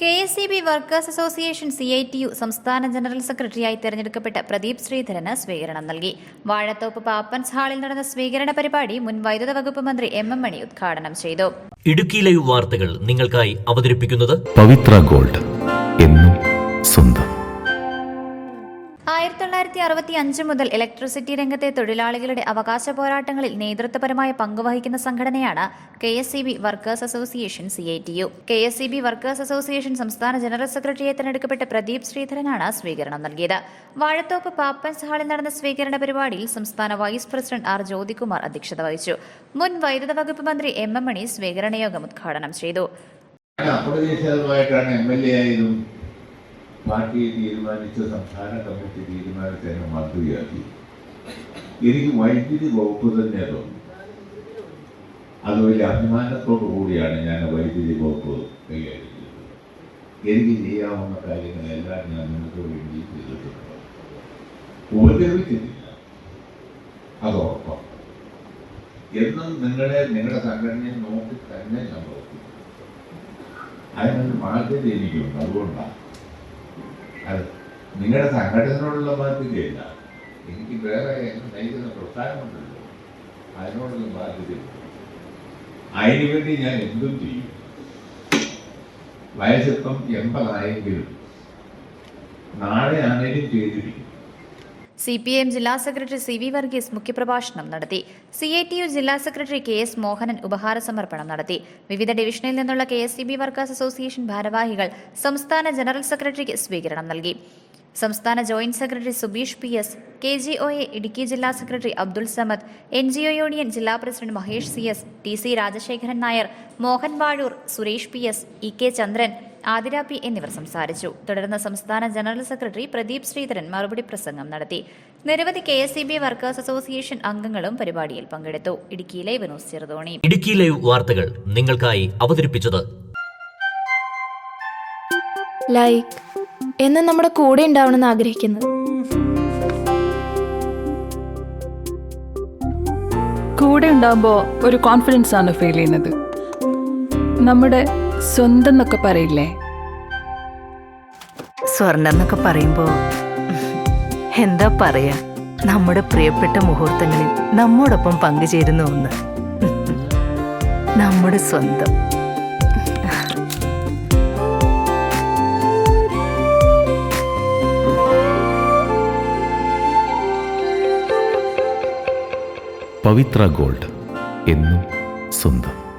K S C B workers association C I T U സംസ്ഥാന general സെക്രട്ടറിയായി തെരഞ്ഞെടുക്കപ്പെട്ട പ്രദീപ് ശ്രീധരന് സ്വീകരണം നൽകി. വാഴത്തോപ്പ് പാപ്പൻസ് ഹാളിൽ നടന്ന സ്വീകരണ പരിപാടി മുൻ വൈദ്യുത വകുപ്പ് മന്ത്രി എം എം മണി ഉദ്ഘാടനം ചെയ്തു. ഇടുക്കി ലൈവ് വാർത്തകൾ നിങ്ങൾക്കായി അവതരിപ്പിക്കുന്നത് പവിത്ര ഗോൾഡ് എന്നും സ്വന്തം. ആയിരത്തി തൊള്ളായിരത്തി അറുപത്തി അഞ്ച് മുതൽ ഇലക്ട്രിസിറ്റി രംഗത്തെ തൊഴിലാളികളുടെ അവകാശ പോരാട്ടങ്ങളിൽ നേതൃത്വപരമായ പങ്കുവഹിക്കുന്ന സംഘടനയാണ് K S C B workers association C I T U. K S C B workers association സംസ്ഥാന ജനറൽ സെക്രട്ടറിയെ തെരഞ്ഞെടുക്കപ്പെട്ട പ്രദീപ് ശ്രീധരനാണ് സ്വീകരണം നൽകിയത്. വാഴത്തോപ്പ് പാപ്പൻസ് ഹാളിൽ നടന്ന സ്വീകരണ പരിപാടിയിൽ സംസ്ഥാന വൈസ് പ്രസിഡന്റ് ആർ ജ്യോതികുമാർ അധ്യക്ഷത വഹിച്ചു. മുൻ വൈദ്യുത വകുപ്പ് മന്ത്രി എം എം മണി സ്വീകരണ യോഗം ഉദ്ഘാടനം ചെയ്തു. ഞാൻ അപ്രതീക്ഷിതമായിട്ടാണ് എം എൽ എ ആയതും പാർട്ടി തീരുമാനിച്ച സംസ്ഥാന കമ്മിറ്റി തീരുമാനത്തെ എന്നെ മന്ത്രിയാക്കി എനിക്ക് വൈദ്യുതി വകുപ്പ് തന്നെ തോന്നി അത് വലിയ അഭിമാനത്തോടു കൂടിയാണ് ഞാൻ വൈദ്യുതി വകുപ്പ് കൈകാര്യം എനിക്ക് ചെയ്യാവുന്ന കാര്യങ്ങളെല്ലാം ഞാൻ നിങ്ങൾക്ക് വേണ്ടി ചെയ്തിട്ടുണ്ട്. ഉപദ്രവിക്കുന്നില്ല. അത് എന്നും നിങ്ങളെ നിങ്ങളുടെ സംഘടനയെ നോക്കി തന്നെ ഞാൻ പ്രവർത്തിക്കും അതിനൊരു മാറ്റം എനിക്കുണ്ട്. അതുകൊണ്ടാണ് അത് നിങ്ങളുടെ സംഘടനയോടുള്ള ബാധ്യതയല്ല. എനിക്ക് വേറെ നയിക്കുന്ന പ്രസ്ഥാനമുണ്ടല്ലോ. അതിനോടുള്ള ബാധ്യതയുണ്ട് അതിനുവേണ്ടി ഞാൻ എന്തും ചെയ്യും. വയസ്സിപ്പം എൺപതായെങ്കിലും നാളെ ആണെങ്കിലും ചെയ്തിരിക്കും. സി പി എം ജില്ലാ സെക്രട്ടറി സി വി വർഗീസ് മുഖ്യപ്രഭാഷണം നടത്തി. സി ഐ ടി യു ജില്ലാ സെക്രട്ടറി കെ എസ് മോഹനൻ ഉപഹാര സമർപ്പണം നടത്തി. വിവിധ ഡിവിഷനിൽ നിന്നുള്ള K S C B workers association ഭാരവാഹികൾ സംസ്ഥാന ജനറൽ സെക്രട്ടറിക്ക് സ്വീകരണം നൽകി. സംസ്ഥാന joint secretary Subeesh P S K G O A Idukki ജില്ലാ secretary Abdul Samad N G O union ജില്ലാ president Mahesh C S T C Rajasekharan Nair Mohan Vazhoor Suresh P S E K Chandran Athira P എന്നിവർ സംസാരിച്ചു. തുടർന്ന് സംസ്ഥാന general secretary Pradeep Sreedharan മറുപടി പ്രസംഗം നടത്തി. നിരവധി K S E B workers association അംഗങ്ങളും പരിപാടിയിൽ പങ്കെടുത്തു. ഇടുക്കിയിലെ ന്യൂസ് ചെറുതോണി. ഇടുക്കി ലൈവ് വാർത്തകൾ നിങ്ങൾക്കായി അവതരിപ്പിച്ചത് ലൈക്ക്. എന്ന് നമ്മുടെ കൂടെ ഉണ്ടാവണമെന്ന് ആഗ്രഹിക്കുന്നു കൂടെ ഉണ്ടാകുമ്പോൾ ഒരു കോൺഫിഡൻസ് ആണ് ഫീൽ ചെയ്യുന്നത്. നമ്മുടെ സ്വന്തം എന്നൊക്കെ പറയില്ലേ? സ്വർണം എന്നൊക്കെ പറയുമ്പോ എന്താ പറയാ? നമ്മുടെ പ്രിയപ്പെട്ട മുഹൂർത്തങ്ങളിൽ നമ്മോടൊപ്പം പങ്കുചേരുന്ന ഒന്ന്. നമ്മുടെ സ്വന്തം. പവിത്ര ഗോൾഡ് എന്നും സ്വന്തം.